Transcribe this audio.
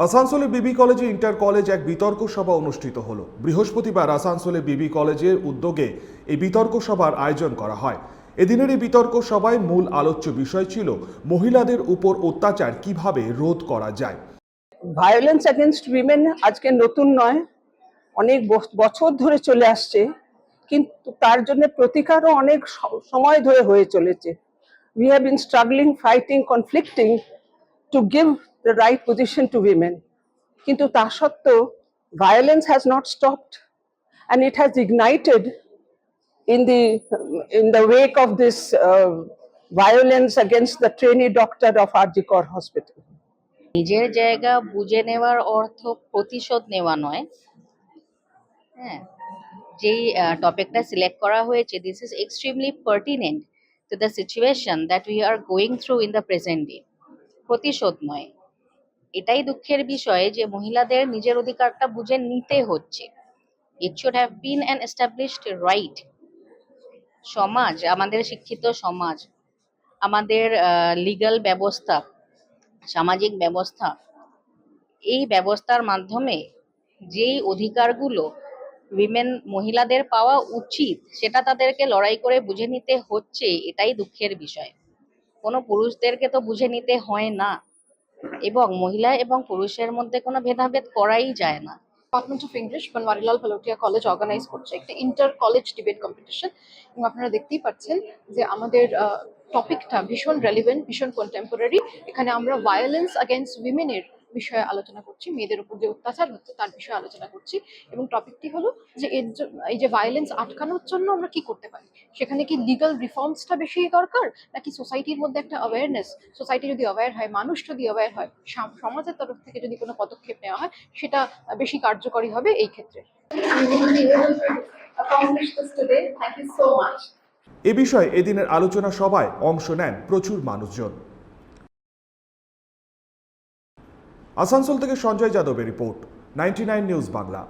আসানসোলের বিবি কলেজে inter college এক বিতর্ক সভা অনুষ্ঠিত হল। বৃহস্পতিবার আসানসোলে বিবি কলেজের উদ্যোগে এই বিতর্ক সভার আয়োজন করা হয়। এদিনের এই বিতর্ক সভায় মূল আলোচ্য বিষয় ছিল মহিলাদের উপর অত্যাচার কীভাবে রোধ করা যায়। ভায়োলেন্স অ্যাগেনস্ট উইমেন আজকে নতুন নয়, অনেক বছর ধরে চলে আসছে, কিন্তু তার জন্য প্রতিকারও অনেক সময় ধরে হয়ে চলেছে। We have been struggling fighting conflicting to give the right position to women কিন্তু তা সত্ত্বেও violence has not stopped and it has ignited in the in the wake of this uh, violence against the trainee doctor of Arjikor Hospital. নিজের জায়গা বুঝে নেওয়ার অর্থ প্রতিশোধ নেওয়া নয়। হ্যাঁ যেই টপিকটা সিলেক্ট করা হয়েছে this is extremely pertinent to the situation that we are going through in the present day প্রতিশোধ নয় এটাই দুঃখের বিষয় যে মহিলাদের নিজের অধিকারটা বুঝে নিতে হচ্ছে। It should have been an established right সমাজ, আমাদের শিক্ষিত সমাজ, আমাদের লিগ্যাল ব্যবস্থা, সামাজিক ব্যবস্থা, এই ব্যবস্থার মাধ্যমে যেই অধিকারগুলো উইমেন মহিলাদের পাওয়া উচিত, সেটা তাদেরকে লড়াই করে বুঝে নিতে হচ্ছে, এটাই দুঃখের বিষয়। কোনো পুরুষদেরকে তো বুঝে নিতে হয় না। এবং মহিলা এবং পুরুষের মধ্যে কোনো ভেদাভেদ করাই যায় না। Department of English Banwarilal Bhalotia college organize করছে একটা ইন্টার কলেজ ডিবেট কম্পিটিশন এবং আপনারা দেখতেই পাচ্ছেন যে আমাদের টপিকটা ভীষণ রেলিভেন্ট ভীষণ কন্টেম্পোরারি এখানে আমরা ভায়োলেন্স অ্যাগেনস্ট উইমেনের বিষয়ে আলোচনা করছি, মেয়েদের উপর যে অত্যাচার হচ্ছে তার বিষয়ে আলোচনা করছি এবং টপিকটি হলো যে এর এই যে ভায়োলেন্স আটকানোর জন্য আমরা কি করতে পারি? সেখানে কি লিগাল রিফর্মসটা বেশি দরকার নাকি সোসাইটির মধ্যে একটা অ্যাওয়ারনেস সোসাইটি যদি অ্যাওয়্যার হয়, মানুষ যদি অ্যাওয়্যার হয় সমাজের তরফ থেকে যদি কোনো পদক্ষেপ নেওয়া হয়, সেটা বেশি কার্যকরী হবে এই ক্ষেত্রে. এ বিষয়ে এদিনের আলোচনা সভায় অংশ নেন প্রচুর মানুষজন। আসানসোল থেকে সঞ্জয় যাদবের রিপোর্ট নাইনটি নিউজ বাংলা।